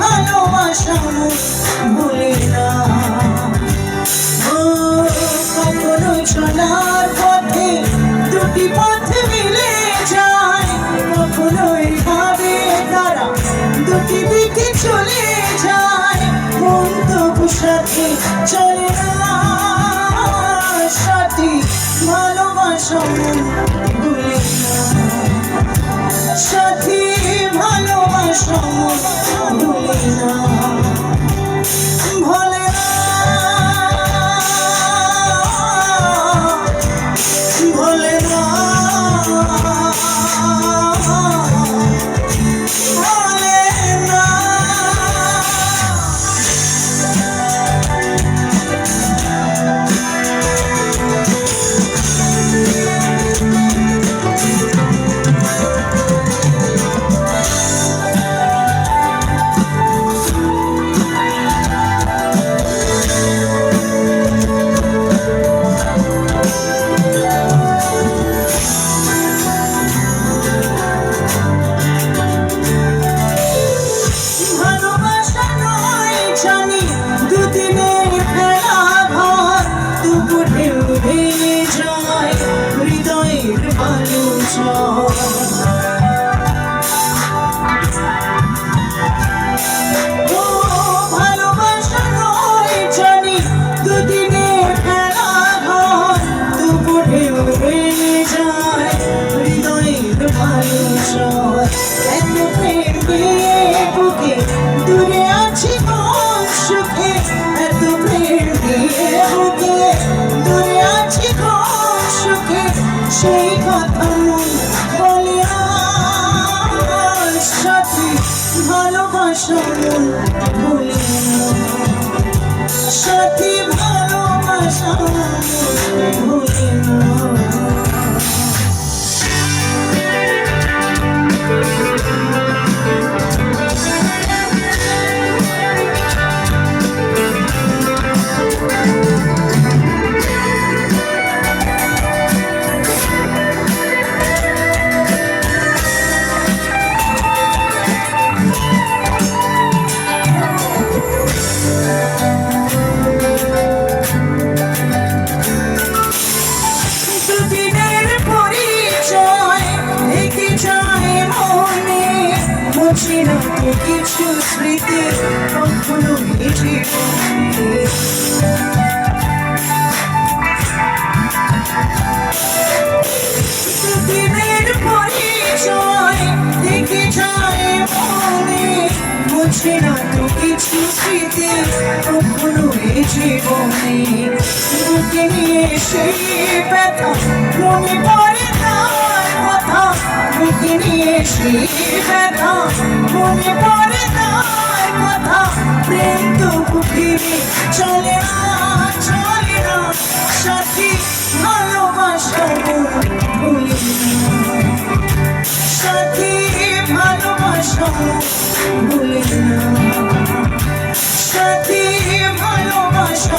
ভালোবাসা ভুলি না? ও চলার পথে দুটি পথ মিলে যায়। কখনো এইভাবে তারা দুটি দিকে চলে যায়। মন তবু সাথে চলে না। সাথী ভালোবাসা জানি দুদিনের খেলা ঘর তবু যায়। সেই কথা মন বলে সাথী ভালোবাসা মন ভুলে ভালোবাসা ভুলে কিছু স্মৃতি কখনো জীবনে দুদিনের পরিচয় থেকে যায় মুছে না তো কিছু স্মৃতি কখনো এ জীবনে বুকে নিয়ে সেই ব্যথা মনে পড়ে। সেই ব্যথা মনে পড়ে তার কথা প্রেম তো ফিরে চলে না চলে না সাথী ভালোবাসা ভুলি সাথী ভালোবাসা ভুলি না সাথী ভালোবাসা